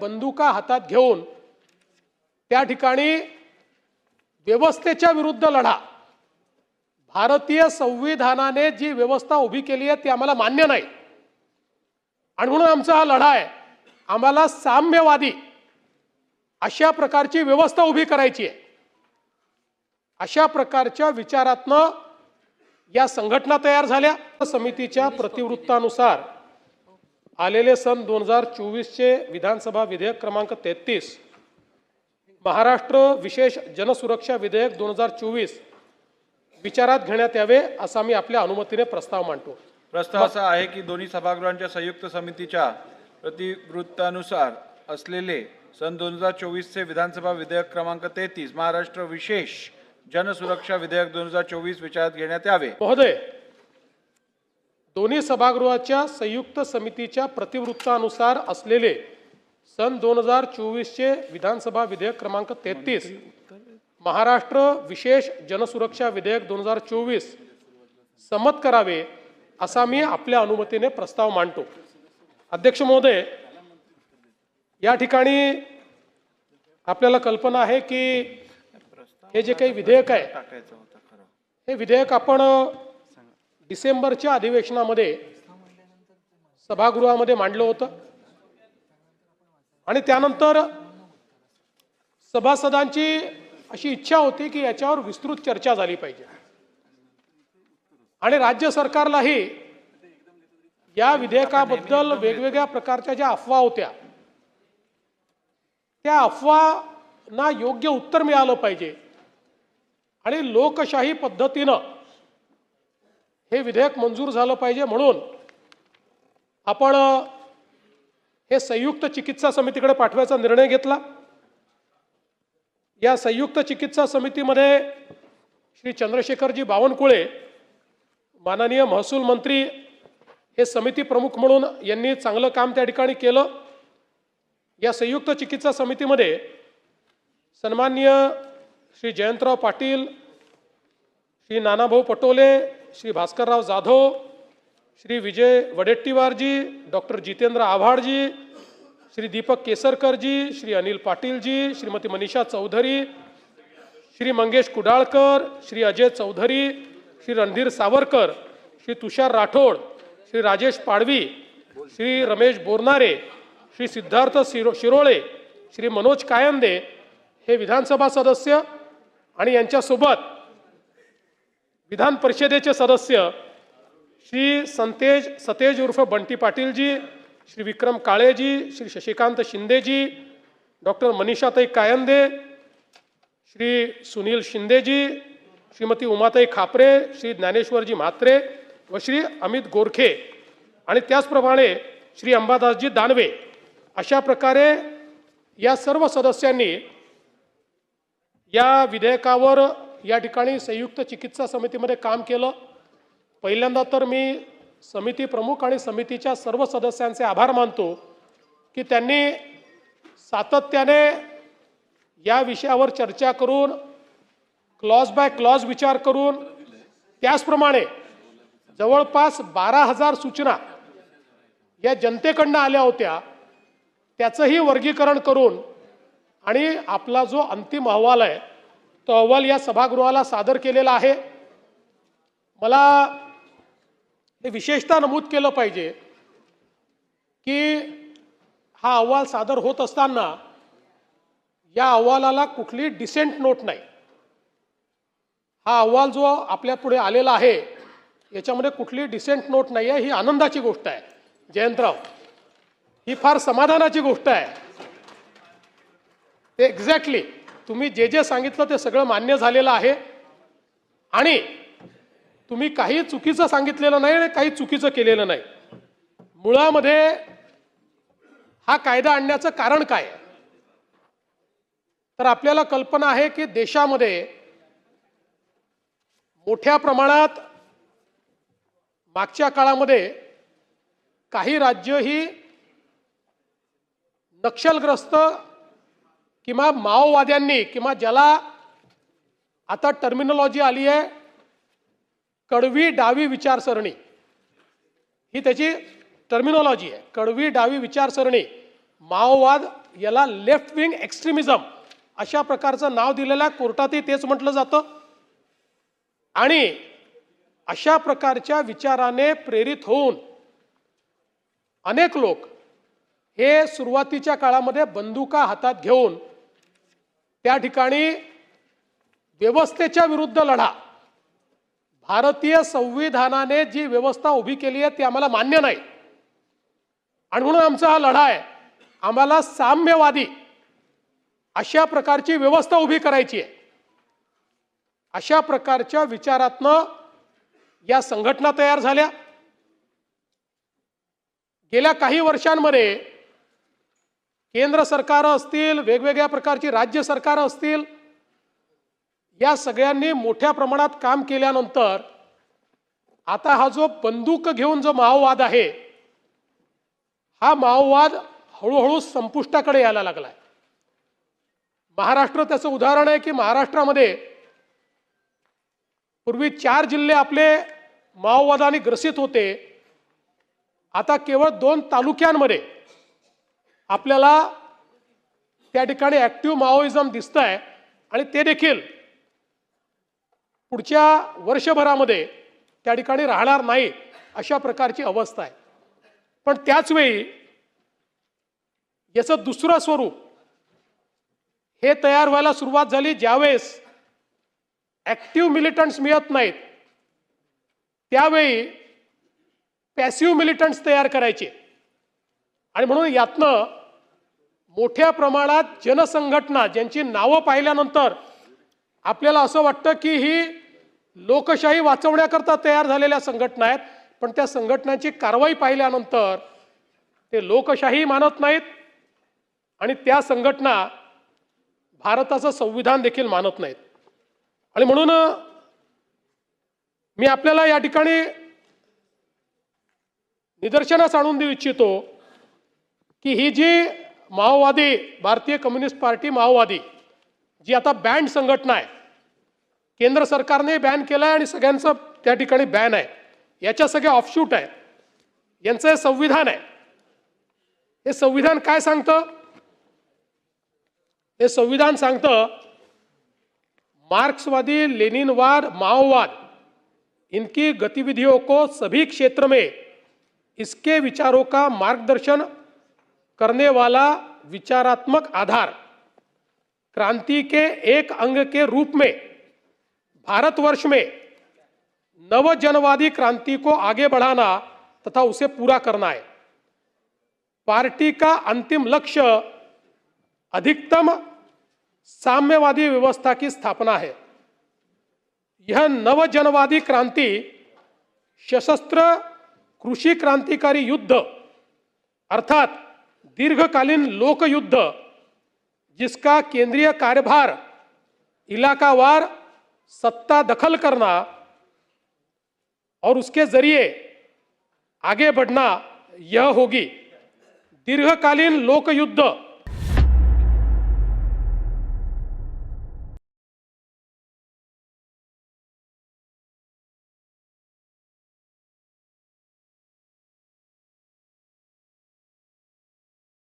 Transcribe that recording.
बंदुका हातात घेऊन त्या ठिकाणी व्यवस्थेच्या विरुद्ध लढा. भारतीय संविधानाने जी व्यवस्था उभी केली आहे ती आम्हाला मान्य नाही. आणि म्हणून आमचा हा लढा आहे. आम्हाला साम्यवादी अशा प्रकारची व्यवस्था उभी करायची आहे. अशा प्रकारच्या विचारातनं या संघटना तयार झाल्या. समितीच्या प्रतिवृत्तानुसार आलेले सन दोन हजार चोवीसचे विधानसभा विधेयक क्रमांक तेहतीस. महाराष्ट्र विशेष जनसुरक्षा विधेयक दोन हजार चोवीस विचारात घेण्यात यावे असा मी आपल्या अनुमतीने प्रस्ताव मांडतो. प्रस्ताव असा आहे की दोन्ही सभागृहांच्या संयुक्त समितीच्या प्रतिवृत्तानुसार असलेले सन दोन हजार चोवीसचे विधानसभा विधेयक क्रमांक तेहतीस महाराष्ट्र विशेष जनसुरक्षा विधेयक दोन हजार चोवीस विचारात घेण्यात यावे. महोदय दोन्ही सभागृहाच्या संयुक्त समितीच्या प्रतिवृत्तानुसार असलेले सन दोन हजार चोवीसचे विधानसभा विधेयक क्रमांक तेहतीस महाराष्ट्र विशेष जनसुरक्षा विधेयक दोन हजार चोवीस संमत करावे असा मी आपल्या अनुमतीने प्रस्ताव मांडतो. अध्यक्ष महोदय या ठिकाणी आपल्याला कल्पना आहे की हे जे काही विधेयक आहे हे विधेयक आपण डिसेंबरच्या अधिवेशनामध्ये सभागृहामध्ये मांडलं होतं. आणि त्यानंतर सभासदांची अशी इच्छा होती की याच्यावर विस्तृत चर्चा झाली पाहिजे. आणि राज्य सरकारलाही या विधेयकाबद्दल वेगवेगळ्या प्रकारच्या ज्या अफवा होत्या त्या अफवांना योग्य उत्तर मिळालं पाहिजे. आणि लोकशाही पद्धतीनं हे विधेयक मंजूर झालं पाहिजे म्हणून आपण हे संयुक्त चिकित्सा समितीकडे पाठवायचा निर्णय घेतला. या संयुक्त चिकित्सा समितीमध्ये श्री चंद्रशेखरजी बावनकुळे माननीय महसूल मंत्री हे समिती प्रमुख म्हणून यांनी चांगलं काम त्या ठिकाणी केलं. या संयुक्त चिकित्सा समितीमध्ये सन्माननीय श्री जयंतराव पाटील श्री नानाभाऊ पटोले श्री भास्करराव जाधव श्री विजय वडेट्टीवारजी डॉक्टर जितेंद्र आव्हाडजी श्री दीपक केसरकरजी श्री अनिल पाटीलजी श्रीमती मनीषा चौधरी श्री मंगेश कुडाळकर श्री अजय चौधरी श्री रणधीर सावरकर श्री तुषार राठोड श्री राजेश पाडवी श्री रमेश बोरनारे श्री सिद्धार्थ शिरो शिरोळे श्री मनोज कायंदे हे विधानसभा सदस्य आणि यांच्यासोबत विधान परिषदेचे सदस्य श्री संतेज सतेज उर्फ बंटी पाटीलजी श्री विक्रम काळेजी श्री शशिकांत शिंदेजी डॉक्टर मनीषाताई कायंदे श्री सुनील शिंदेजी श्रीमती उमाताई खापरे श्री ज्ञानेश्वरजी म्हात्रे व श्री अमित गोरखे. आणि त्याचप्रमाणे श्री अंबादासजी दानवे. अशा प्रकारे या सर्व सदस्यांनी या विधेयकावर या ठिकाणी संयुक्त चिकित्सा समितीमध्ये काम केलं. पहिल्यांदा तर मी समिती प्रमुख आणि समितीच्या सर्व सदस्यांचे आभार मानतो की त्यांनी सातत्याने या विषयावर चर्चा करून क्लॉज बाय क्लॉज विचार करून त्याचप्रमाणे जवळपास बारा हजार सूचना या जनतेकडनं आल्या होत्या. त्याचंही वर्गीकरण करून आणि आपला जो अंतिम अहवाल आहे तो अहवाल या सभागृहाला सादर केलेला आहे. मला हे विशेषतः नमूद केलं पाहिजे की हा अहवाल सादर होत असताना या अहवालाला कुठली डिसेंट नोट नाही. हा अहवाल जो आपल्या पुढे आलेला आहे याच्यामध्ये कुठली डिसेंट नोट नाही आहे ही आनंदाची गोष्ट आहे. जयंतराव ही फार समाधानाची गोष्ट आहे. ते एक्झॅक्टली तुम्ही जे जे सांगितलं ते सगळं मान्य झालेलं आहे. आणि तुम्ही काही चुकीचं सांगितलेलं नाही आणि काही चुकीचं केलेलं नाही. मुळामध्ये हा कायदा आणण्याचं कारण काय? तर आपल्याला कल्पना आहे की देशामध्ये मोठ्या प्रमाणात मागच्या काळामध्ये काही राज्य ही नक्षलग्रस्त किंवा माओवाद्यांनी किंवा ज्याला आता टर्मिनॉलॉजी आली आहे कडवी डावी विचारसरणी. ही त्याची टर्मिनॉलॉजी आहे. कडवी डावी विचारसरणी माओवाद याला लेफ्ट विंग एक्स्ट्रीमिझम अशा प्रकारचं नाव दिलेलं कोर्टातही तेच म्हटलं जातं. आणि अशा प्रकारच्या विचाराने प्रेरित होऊन अनेक लोक हे सुरुवातीच्या काळामध्ये बंदुका हातात घेऊन त्या ठिकाणी व्यवस्थेच्या विरुद्ध लढा. भारतीय संविधानाने जी व्यवस्था उभी केली आहे ती आम्हाला मान्य नाही. आणि म्हणून आमचा हा लढा आहे. आम्हाला साम्यवादी अशा प्रकारची व्यवस्था उभी करायची आहे. अशा प्रकारच्या विचारातनं या संघटना तयार झाल्या. गेल्या काही वर्षांमध्ये केंद्र सरकार असतील वेगवेगळ्या प्रकारची राज्य सरकार असतील या सगळ्यांनी मोठ्या प्रमाणात काम केल्यानंतर आता हा जो बंदूक घेऊन जो माओवाद आहे हा माओवाद हळूहळू संपुष्टाकडे यायला लागलाय. महाराष्ट्र त्याचं उदाहरण आहे की महाराष्ट्रामध्ये पूर्वी चार जिल्हे आपले माओवादाने ग्रसित होते. आता केवळ दोन तालुक्यांमध्ये आपल्याला त्या ठिकाणी ॲक्टिव्ह माओइझम दिसत आहे आणि ते देखील पुढच्या वर्षभरामध्ये त्या ठिकाणी राहणार नाही अशा प्रकारची अवस्था आहे. पण त्याचवेळी याचं दुसरं स्वरूप हे तयार व्हायला सुरुवात झाली ज्यावेळेस ॲक्टिव्ह मिलिटंट्स मिळत नाहीत. त्यावेळी पॅसिव्ह मिलिटंट्स तयार करायचे. आणि म्हणून यातनं मोठ्या प्रमाणात जनसंघटना ज्यांची नावं पाहिल्यानंतर आपल्याला असं वाटतं की ही लोकशाही वाचवण्याकरता तयार झालेल्या संघटना आहेत पण त्या संघटनांची कारवाई पाहिल्यानंतर ते लोकशाही मानत नाहीत आणि त्या संघटना भारताचं संविधान देखील मानत नाहीत. आणि म्हणून मी आपल्याला या ठिकाणी निदर्शनास आणून देऊ इच्छितो की ही जी माओवादी भारतीय कम्युनिस्ट पार्टी माओवादी जी आता बँड संघटना आहे. केंद्र सरकारने बॅन केलं आहे आणि सगळ्यांचं त्या ठिकाणी बॅन आहे. याच्या सगळ्या ऑफशूट आहे यांचं हे संविधान आहे. हे संविधान काय सांगतं? हे संविधान सांगतं मार्क्सवादी लेनिनवाद माओवाद इनकी गतिविधियों को सभी क्षेत्र में इसके विचारों का मार्गदर्शन करने वाला विचारात्मक आधार क्रांति के एक अंग के रूप में, भारतवर्ष में नव जनवादी क्रांति को आगे बढ़ाना तथा उसे पूरा करना है। पार्टी का अंतिम लक्ष्य अधिकतम साम्यवादी व्यवस्था की स्थापना है। यह नव जनवादी क्रांति, सशस्त्र कृषि क्रांतिकारी युद्ध, अर्थात दीर्घकालीन लोक युद्ध जिसका केंद्रीय कार्यभार इलाकावार सत्ता दखल करना और उसके ज़रिए आगे बढ़ना यह होगी। दीर्घकालीन लोक युद्ध